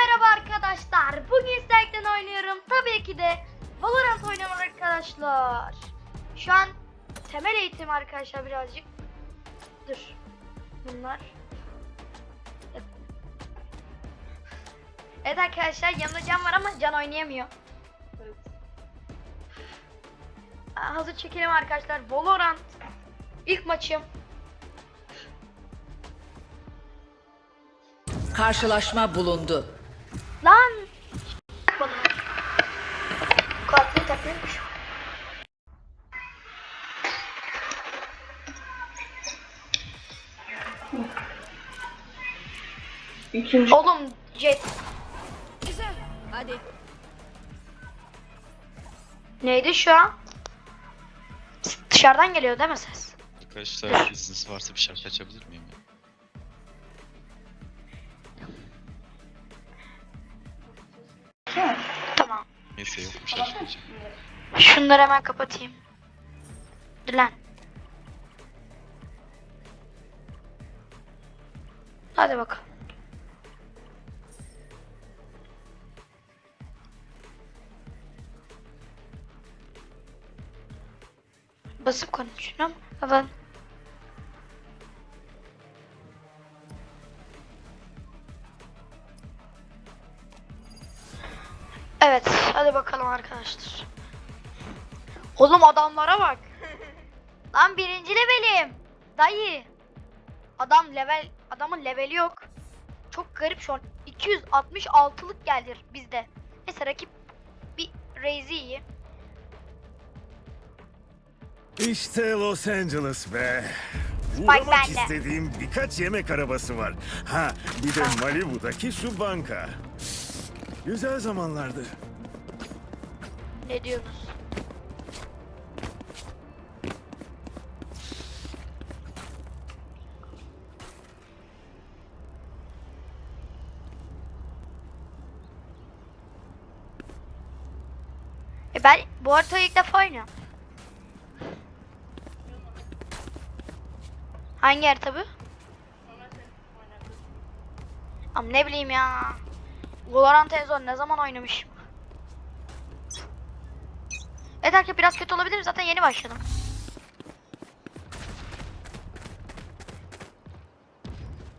merhaba arkadaşlar. Bugün Stack'ten oynuyorum. Tabii ki de Valorant oynuyorum arkadaşlar. Şu an temel eğitim arkadaşlar birazcık. Dur. Bunlar. Evet. Evet arkadaşlar yanımda Can var ama Can oynayamıyor. Aa, Hazır çekelim arkadaşlar. Valorant. İlk maçım. Karşılaşma bulundu. Lan! Kulaklığı takıyormuş. İkinci Oğlum jet. Güzel. Hadi. Neydi şu an? Dışarıdan geliyor değil mi ses? Arkadaşlar izniniz varsa bir şarkı açabilir miyim? ya? Neyse yok bir şarkı açacağım. Şunları hemen kapatayım. Dur lan. Hadi bakalım. Basıp konuşuyorum. Evet. Evet, hadi bakalım arkadaşlar. Oğlum adamlara bak. Lan birinci levelim. Dayı. Adam level, adamın leveli yok. Çok garip şu an. 266'lık geldi bizde. Neyse rakip bir Raze'i iyi. İşte Los Angeles be. Uğramak bende. istediğim birkaç yemek arabası var. Ha bir de Malibu'daki şu banka. Güzel zamanlardı. Ne diyorsunuz? E ben bu haritayı ilk defa oynuyorum. Hangi harita bu? Ama ne bileyim ya. Valorant en son ne zaman oynamışım? Evet arkadaşlar biraz kötü olabilirim zaten yeni başladım.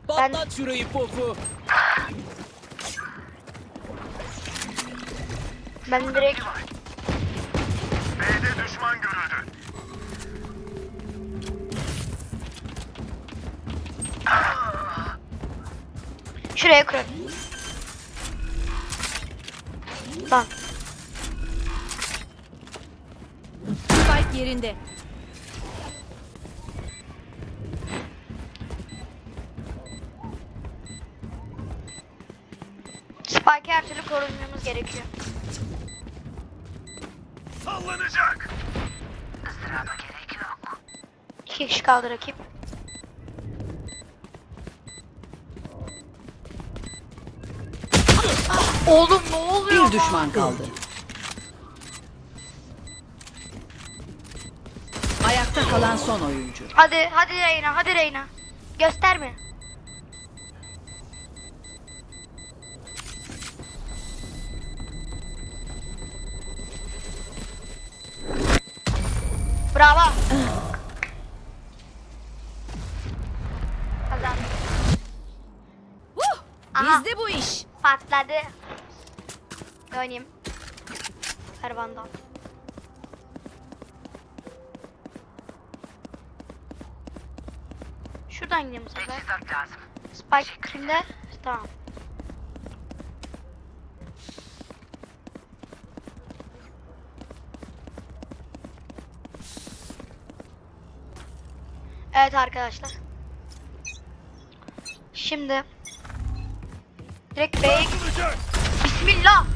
Ben- Patlat şurayı pofu. Ben direkt B'de düşman görüldü. şuraya kurarım. Lan Spike yerinde. Spike her türlü korunmamız gerekiyor. Sallanacak. İki kişi kaldı rakip. Oğlum ne oluyor? Bir düşman kaldı. Ayakta kalan son oyuncu. Hadi hadi Reyna hadi Reyna. Gösterme. Oynayayım. Ver bandal. Şuradan gidelim bu sefer. Spike kimde? Tamam. Evet arkadaşlar. Şimdi direkt B'ye. Bismillah.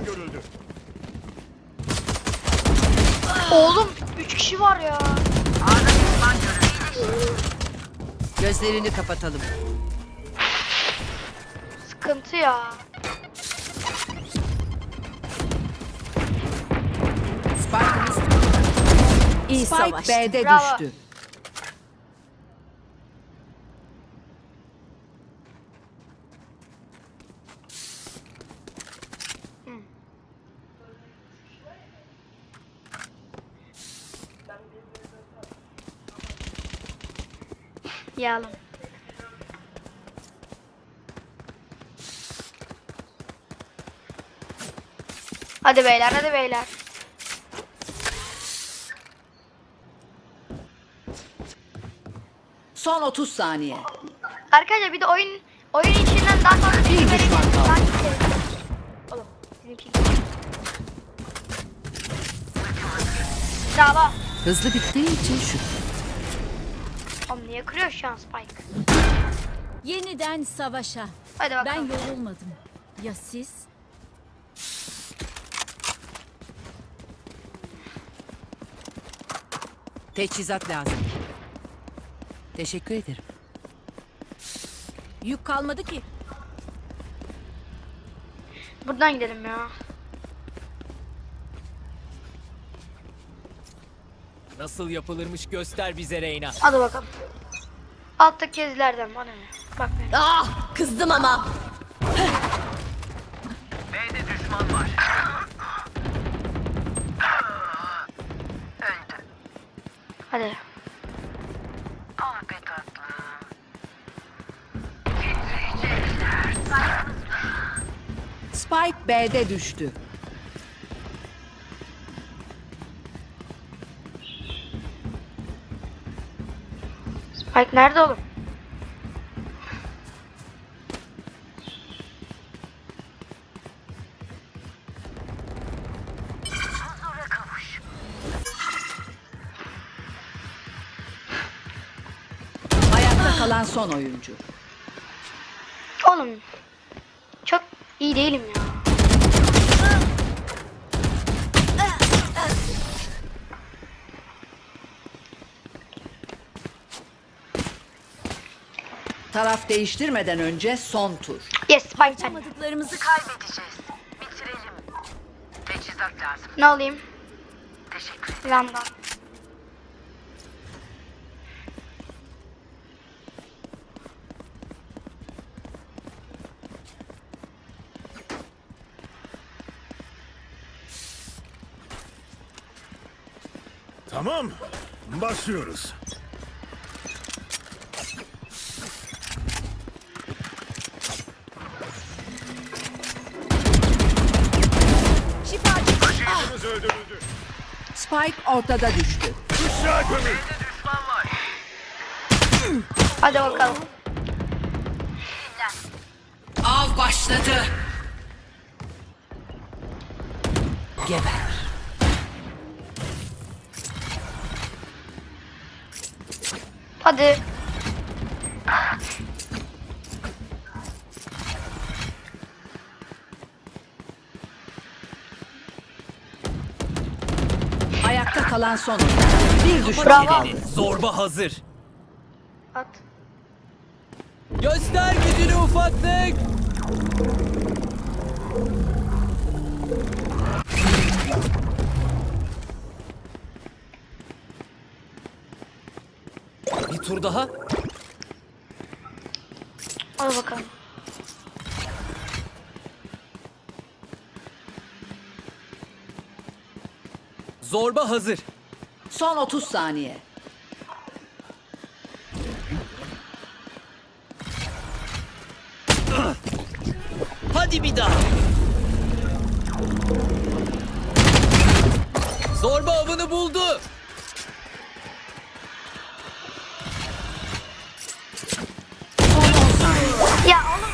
Düşman görüldü. Oğlum 3 kişi var ya. Gözlerini kapatalım. Sıkıntı ya. Spike'ımız İyi savaş. Spike B'de Bravo. düştü. Yağlım. Hadi beyler hadi beyler. Son 30 saniye. Arkadaşlar bir de oyun oyun içinden daha fazla Bir düşman kaldı. Oğlum bizimki. Hızlı bittiği için şu. Kırıyor şu an Spike? Yeniden savaşa. Hadi Ben bakalım. yorulmadım. Ya siz? Teçhizat lazım. Teşekkür ederim. Yük kalmadı ki. Buradan gidelim ya. Nasıl yapılırmış göster bize Reyna. Hadi bakalım. Alttaki kezilerden bana ne? Bak ne? Ah kızdım ama. Hadi. Spike B'de düştü. Spike nerede oğlum? Ayakta kalan son oyuncu. Oğlum. Çok iyi değilim ya. Taraf değiştirmeden önce son tur. Yes Spike bende. Yapamadıklarımızı Kaybedeceğiz. Bitirelim. Teçhizat lazım. Ne alayım? Teşekkür ederim. Lambda. Tamam. Başlıyoruz. Spike ortada düştü. Kuşağı gömül. Hadi bakalım. Av başladı. Geber. Hadi. Kalan son. Bir düşman Bravo. kaldı. Zorba hazır. At. Göster gücünü ufaklık. Bir tur daha. Hadi bakalım. Zorba hazır. Son 30 saniye. Hadi bir daha. Zorba avını buldu. Son 10 saniye. Ya oğlum.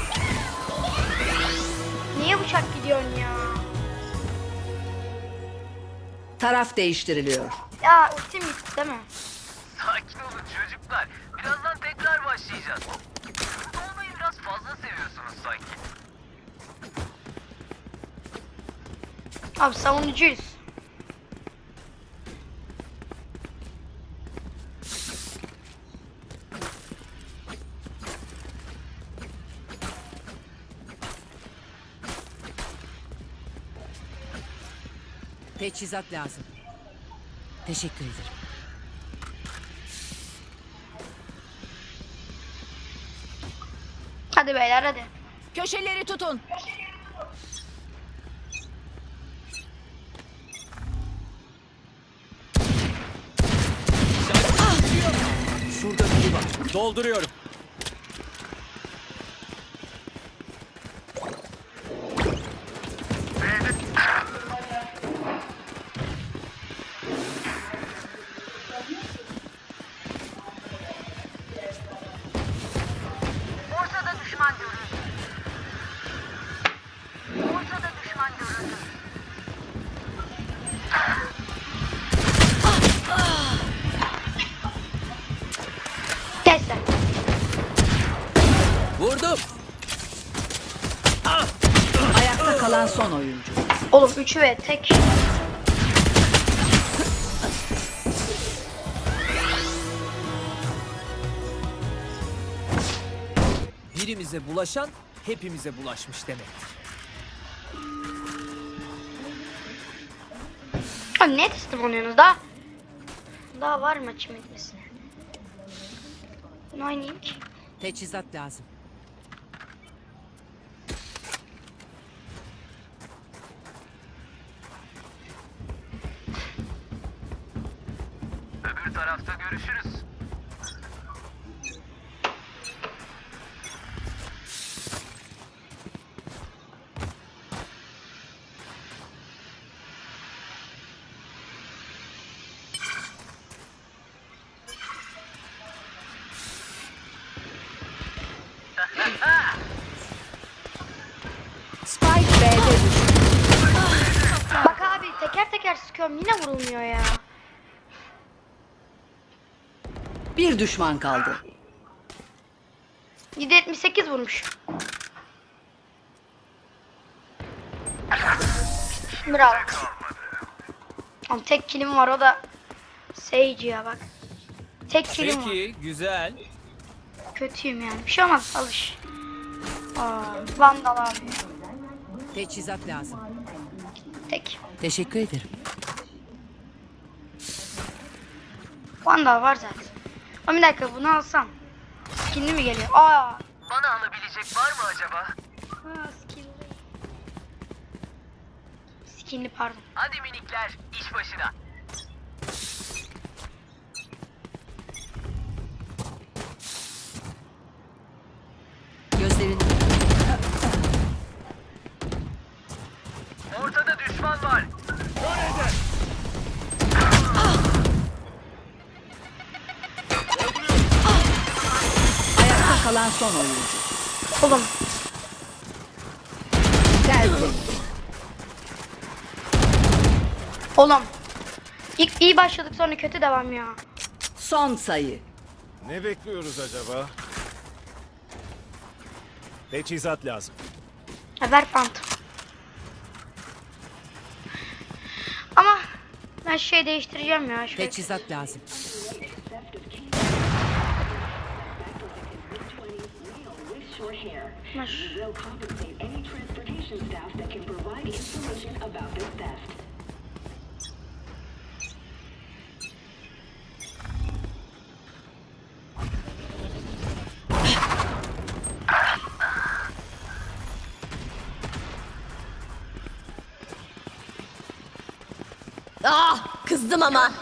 Niye bıçak gidiyorsun ya? Taraf değiştiriliyor. Ya ultim gitti değil mi? Sakin olun çocuklar. Birazdan tekrar başlayacağız. Burada olmayı biraz fazla seviyorsunuz sanki. Abi savunucuyuz. Teçhizat lazım. Teşekkür ederim. Hadi beyler hadi. Köşeleri tutun. Ah! Şurada biri var. Dolduruyorum. Kalan son oyuncu. Oğlum 3'ü ve tek. Birimize bulaşan hepimize bulaşmış demektir. Ha, ne teslim oluyorsunuz daha? Daha var maçım bitmesine. Ne oynayayım ki? Teçhizat lazım. Görüşürüz. Spike B'de düştü. Bak abi teker teker sıkıyorum yine vurulmuyor ya. Bir düşman kaldı. 778 vurmuş. Bravo. Ama tek kilim var o da Sage ya bak. Tek kilim var. Peki, güzel. Kötüyüm yani. Bir şey olmaz alış. Aa, Vandal abi. Teçhizat lazım. Tek. Teşekkür ederim. Vandal var zaten. Ama bir dakika bunu alsam. Skinli mi geliyor? Aa. Bana alabilecek var mı acaba? Ha skinli. Skinli pardon. Hadi minikler, iş başına. Son oyuncu. Oğlum Geldi. Oğlum. İlk iyi başladık sonra kötü devam ya. Son sayı. Ne bekliyoruz acaba? Teçhizat lazım. Ha, ver phantom. Ama ben şey değiştireceğim ya. Şöyle. Teçhizat lazım. Şu- will compensate any transportation staff that can provide information about this theft. Ah kızdım ama.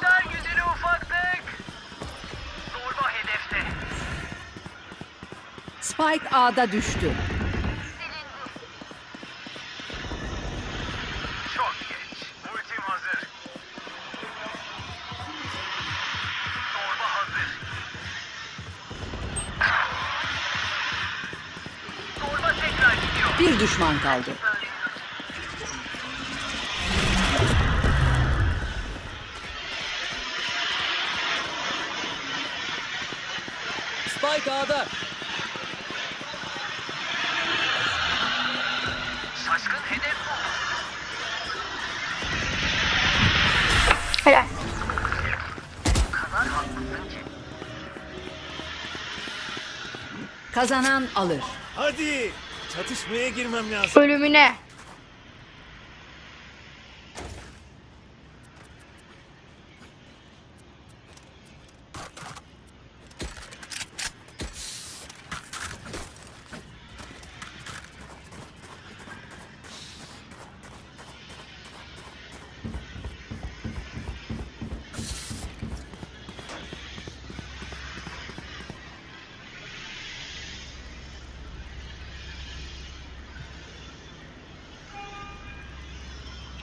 Spike A'da düştü. Çok geç. Ultim hazır. Zorba hazır. Zorba tekrar gidiyor. Bir düşman kaldı. Spike A'da. Kazanan alır. Hadi! Çatışmaya girmem lazım. Ölümüne.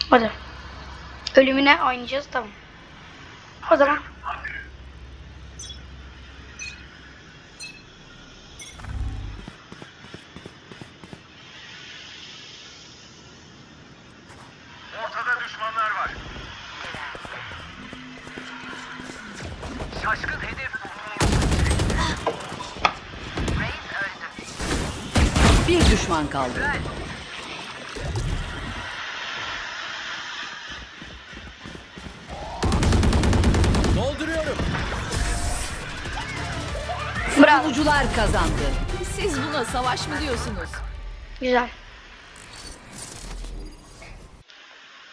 Hadi. Ölümüne oynayacağız tamam. O zaman. Ortada düşmanlar var. Şaşkın hedef. Bir düşman kaldı. Savunucular kazandı. Siz buna savaş mı diyorsunuz? Güzel.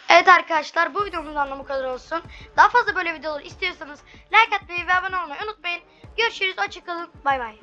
Evet arkadaşlar bu videomuzdan da bu kadar olsun. Daha fazla böyle videolar istiyorsanız like atmayı ve abone olmayı unutmayın. Görüşürüz. Hoşçakalın. Bay bay.